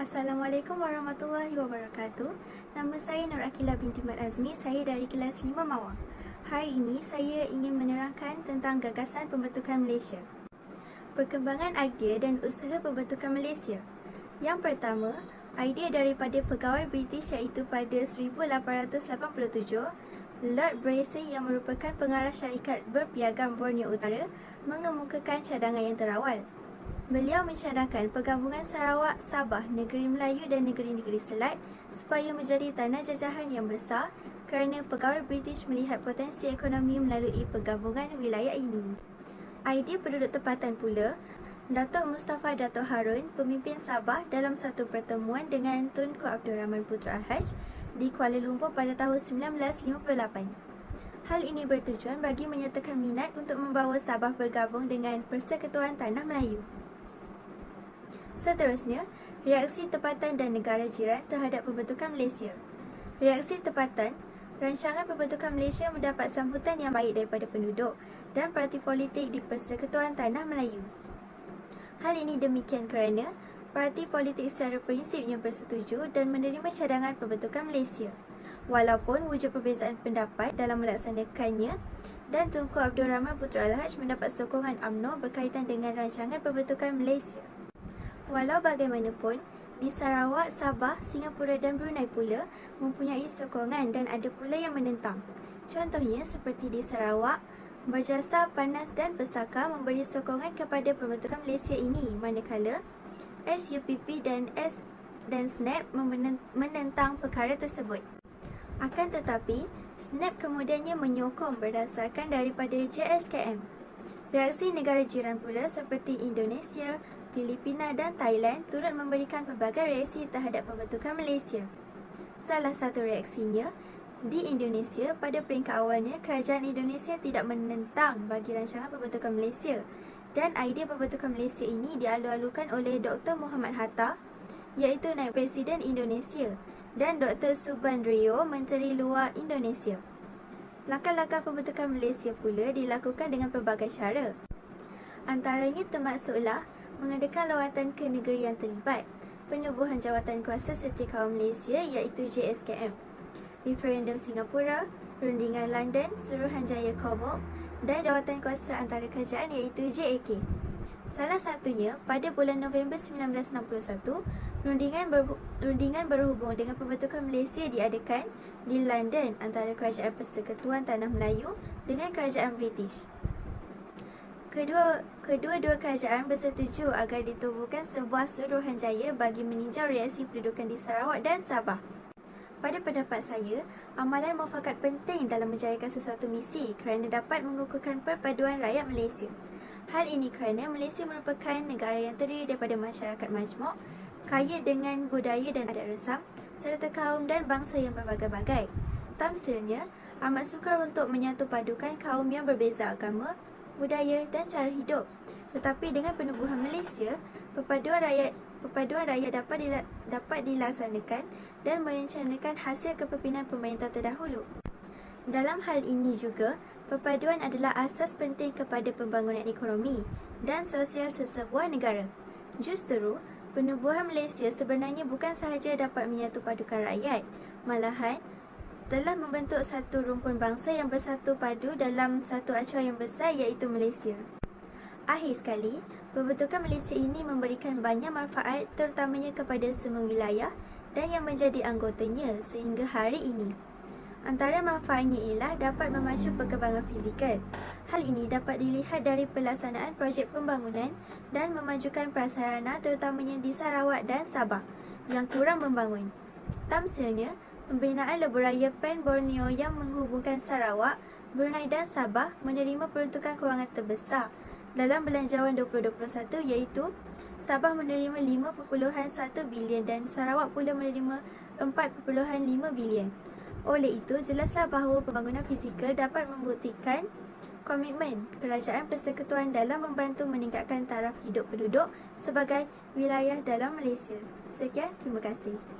Assalamualaikum warahmatullahi wabarakatuh. Nama saya Nur Akila binti Mat Azmi. Saya dari kelas 5 Mawar. Hari ini saya ingin menerangkan tentang gagasan pembentukan Malaysia. Perkembangan idea dan usaha pembentukan Malaysia. Yang pertama, idea daripada pegawai British iaitu pada 1887, Lord Bracy yang merupakan pengarah syarikat berpiagam Borneo Utara mengemukakan cadangan yang terawal. Beliau mencadangkan pergabungan Sarawak, Sabah, Negeri Melayu dan negeri-negeri Selat supaya menjadi tanah jajahan yang besar kerana pegawai British melihat potensi ekonomi melalui pergabungan wilayah ini. Idea penduduk tempatan pula, Datuk Mustafa Datuk Harun, pemimpin Sabah dalam satu pertemuan dengan Tunku Abdul Rahman Putra Al-Haj di Kuala Lumpur pada tahun 1958. Hal ini bertujuan bagi menyatakan minat untuk membawa Sabah bergabung dengan Persekutuan Tanah Melayu. Seterusnya, reaksi tempatan dan negara jiran terhadap pembentukan Malaysia. Reaksi tempatan, rancangan pembentukan Malaysia mendapat sambutan yang baik daripada penduduk dan parti politik di Persekutuan Tanah Melayu. Hal ini demikian kerana parti politik secara prinsipnya bersetuju dan menerima cadangan pembentukan Malaysia. Walaupun wujud perbezaan pendapat dalam melaksanakannya dan Tunku Abdul Rahman Putra Al-Haj mendapat sokongan UMNO berkaitan dengan rancangan pembentukan Malaysia. Walau bagaimanapun, di Sarawak, Sabah, Singapura dan Brunei pula mempunyai sokongan dan ada pula yang menentang. Contohnya seperti di Sarawak, Berjasa Panas dan Pesaka memberi sokongan kepada pembentukan Malaysia ini manakala SUPP dan S dan SNAP menentang perkara tersebut. Akan tetapi, SNAP kemudiannya menyokong berdasarkan daripada JSKM. Reaksi negara jiran pula seperti Indonesia, Filipina dan Thailand turut memberikan pelbagai reaksi terhadap pembentukan Malaysia. Salah satu reaksinya, di Indonesia pada peringkat awalnya kerajaan Indonesia tidak menentang bagi rancangan pembentukan Malaysia dan idea pembentukan Malaysia ini dialu-alukan oleh Dr. Muhammad Hatta iaitu Naib Presiden Indonesia dan Dr. Subandrio, Menteri Luar Indonesia. Langkah-langkah pembentukan Malaysia pula dilakukan dengan pelbagai cara. Antaranya termasuklah mengadakan lawatan ke negeri yang terlibat, penubuhan jawatan kuasa serta kaum Malaysia iaitu JSKM, referendum Singapura, rundingan London, Suruhanjaya Kabul dan jawatan kuasa antara kerajaan iaitu JAK. Salah satunya, pada bulan November 1961, rundingan, ber- rundingan berhubung dengan pembentukan Malaysia diadakan di London antara Kerajaan Persekutuan Tanah Melayu dengan Kerajaan British. Kedua, kedua-dua kerajaan bersetuju agar ditubuhkan sebuah suruhanjaya bagi meninjau reaksi pendudukan di Sarawak dan Sabah. Pada pendapat saya, amalan mufakat penting dalam menjayakan sesuatu misi kerana dapat mengukuhkan perpaduan rakyat Malaysia. Hal ini kerana Malaysia merupakan negara yang terdiri daripada masyarakat majmuk, kaya dengan budaya dan adat resam, serta kaum dan bangsa yang berbagai-bagai. Tamsilnya, amat sukar untuk menyatu padukan kaum yang berbeza agama, budaya dan cara hidup. Tetapi dengan penubuhan Malaysia, perpaduan rakyat perpaduan rakyat dapat dila, dapat dilaksanakan dan merencanakan hasil kepimpinan pemerintah terdahulu. Dalam hal ini juga, perpaduan adalah asas penting kepada pembangunan ekonomi dan sosial sesebuah negara. Justeru, penubuhan Malaysia sebenarnya bukan sahaja dapat menyatu padukan rakyat, malahan telah membentuk satu rumpun bangsa yang bersatu padu dalam satu acuan yang besar iaitu Malaysia. Akhir sekali, pembentukan Malaysia ini memberikan banyak manfaat terutamanya kepada semua wilayah dan yang menjadi anggotanya sehingga hari ini. Antara manfaatnya ialah dapat memacu perkembangan fizikal. Hal ini dapat dilihat dari pelaksanaan projek pembangunan dan memajukan prasarana terutamanya di Sarawak dan Sabah yang kurang membangun. Tamsilnya, Pembinaan lebuh raya Pen Borneo yang menghubungkan Sarawak, Brunei dan Sabah menerima peruntukan kewangan terbesar dalam belanjawan 2021 iaitu Sabah menerima 5.1 bilion dan Sarawak pula menerima 4.5 bilion. Oleh itu, jelaslah bahawa pembangunan fizikal dapat membuktikan komitmen kerajaan persekutuan dalam membantu meningkatkan taraf hidup penduduk sebagai wilayah dalam Malaysia. Sekian, terima kasih.